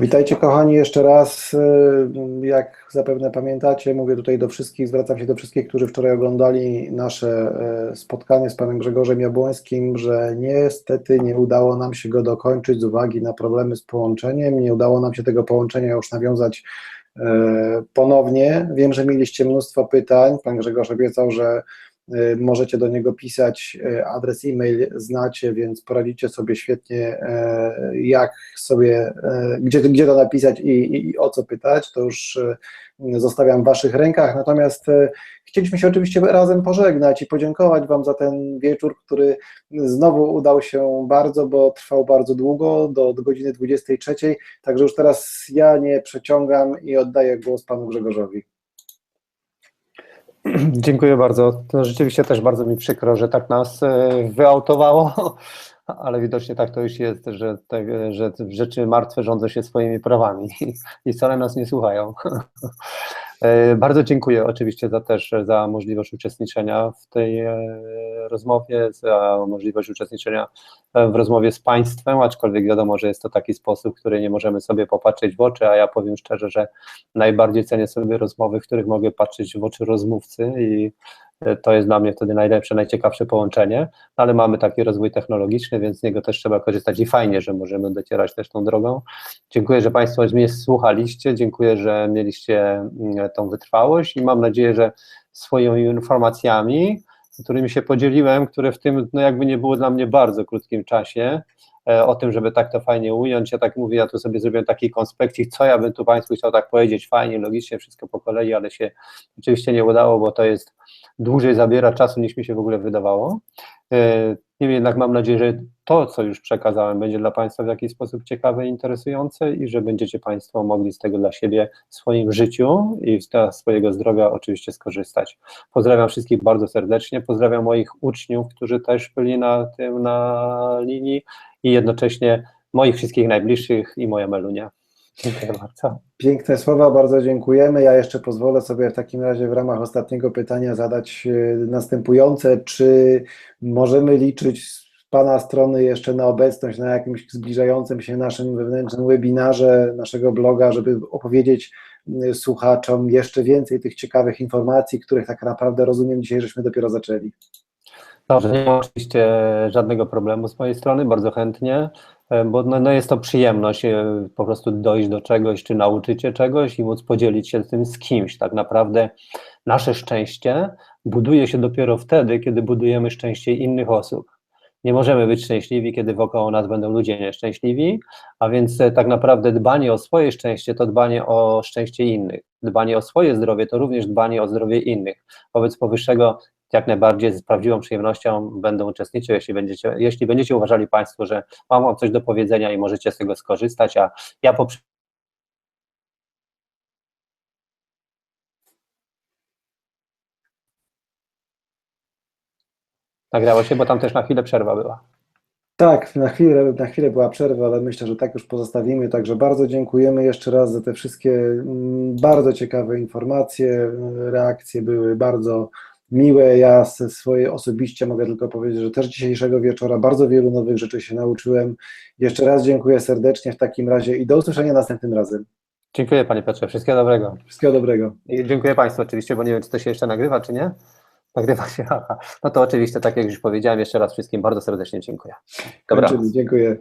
Witajcie kochani jeszcze raz. Y, Jak zapewne pamiętacie, mówię tutaj do wszystkich, zwracam się do wszystkich, którzy wczoraj oglądali nasze y, spotkanie z panem Grzegorzem Jabłońskim, że niestety nie udało nam się go dokończyć z uwagi na problemy z połączeniem. Nie udało nam się tego połączenia już nawiązać y, ponownie. Wiem, że mieliście mnóstwo pytań. Pan Grzegorz obiecał, że możecie do niego pisać, y, adres e-mail znacie, więc poradzicie sobie świetnie, e, jak sobie, gdzie, gdzie to napisać i, i, i o co pytać, to już zostawiam w Waszych rękach, natomiast chcieliśmy się oczywiście razem pożegnać i podziękować Wam za ten wieczór, który znowu udał się bardzo, bo trwał bardzo długo, do, do godziny 23, także już teraz ja nie przeciągam i oddaję głos Panu Grzegorzowi. Dziękuję bardzo. To rzeczywiście też bardzo mi przykro, że tak nas e, wyautowało, ale widocznie tak to już jest, że, że rzeczy martwe rządzą się swoimi prawami i wcale nas nie słuchają. E, Bardzo dziękuję oczywiście za też za możliwość uczestniczenia w tej e, rozmowie, za możliwość uczestniczenia w rozmowie z Państwem, aczkolwiek wiadomo, że jest to taki sposób, który nie możemy sobie popatrzeć w oczy, a ja powiem szczerze, że najbardziej cenię sobie rozmowy, w których mogę patrzeć w oczy rozmówcy i e, to jest dla mnie wtedy najlepsze, najciekawsze połączenie, no ale mamy taki rozwój technologiczny, więc z niego też trzeba korzystać i fajnie, że możemy docierać też tą drogą. Dziękuję, że Państwo mnie słuchaliście, dziękuję, że mieliście mm, tą wytrwałość i mam nadzieję, że swoimi informacjami, którymi się podzieliłem, które w tym, no jakby nie było dla mnie bardzo krótkim czasie, e, o tym, żeby tak to fajnie ująć. Ja tak mówię, ja tu sobie zrobiłem taki konspekcik, co ja bym tu Państwu chciał tak powiedzieć, fajnie, logicznie, wszystko po kolei, ale się oczywiście nie udało, bo to jest dłużej zabiera czasu niż mi się w ogóle wydawało. E, Niemniej jednak mam nadzieję, że to, co już przekazałem, będzie dla Państwa w jakiś sposób ciekawe i interesujące i że będziecie Państwo mogli z tego dla siebie w swoim życiu i dla swojego zdrowia oczywiście skorzystać. Pozdrawiam wszystkich bardzo serdecznie, pozdrawiam moich uczniów, którzy też byli na tym, na linii i jednocześnie moich wszystkich najbliższych i moja Melunia. Dziękuję bardzo. Piękne słowa, bardzo dziękujemy. Ja jeszcze pozwolę sobie w takim razie w ramach ostatniego pytania zadać e, następujące. Czy możemy liczyć z Pana strony jeszcze na obecność na jakimś zbliżającym się naszym wewnętrznym webinarze naszego bloga, żeby opowiedzieć e, słuchaczom jeszcze więcej tych ciekawych informacji, których tak naprawdę rozumiem dzisiaj, żeśmy dopiero zaczęli. Dobrze, nie ma oczywiście żadnego problemu z mojej strony, bardzo chętnie, bo no, no jest to przyjemność e, po prostu dojść do czegoś, czy nauczyć się czegoś i móc podzielić się tym z kimś. Tak naprawdę nasze szczęście buduje się dopiero wtedy, kiedy budujemy szczęście innych osób. Nie możemy być szczęśliwi, kiedy wokoło nas będą ludzie nieszczęśliwi, a więc e, tak naprawdę dbanie o swoje szczęście to dbanie o szczęście innych. Dbanie o swoje zdrowie to również dbanie o zdrowie innych. Wobec powyższego jak najbardziej z prawdziwą przyjemnością będę uczestniczył, jeśli będziecie, jeśli będziecie uważali Państwo, że mam Wam coś do powiedzenia i możecie z tego skorzystać, a ja po Nagrało się, bo tam też na chwilę przerwa była. Tak, na chwilę, na chwilę była przerwa, ale myślę, że tak już pozostawimy. Także bardzo dziękujemy jeszcze raz za te wszystkie mm, bardzo ciekawe informacje. Reakcje były bardzo miłe. Ja ze swojej osobiście mogę tylko powiedzieć, że też dzisiejszego wieczora bardzo wielu nowych rzeczy się nauczyłem. Jeszcze raz dziękuję serdecznie w takim razie i do usłyszenia następnym razem. Dziękuję Panie Piotrze, wszystkiego dobrego. Wszystkiego dobrego. I dziękuję Państwu oczywiście, bo nie wiem, czy to się jeszcze nagrywa, czy nie. Nagrywa się, aha. No to oczywiście, tak jak już powiedziałem, jeszcze raz wszystkim bardzo serdecznie dziękuję. Dobra. Kończymy. Dziękuję.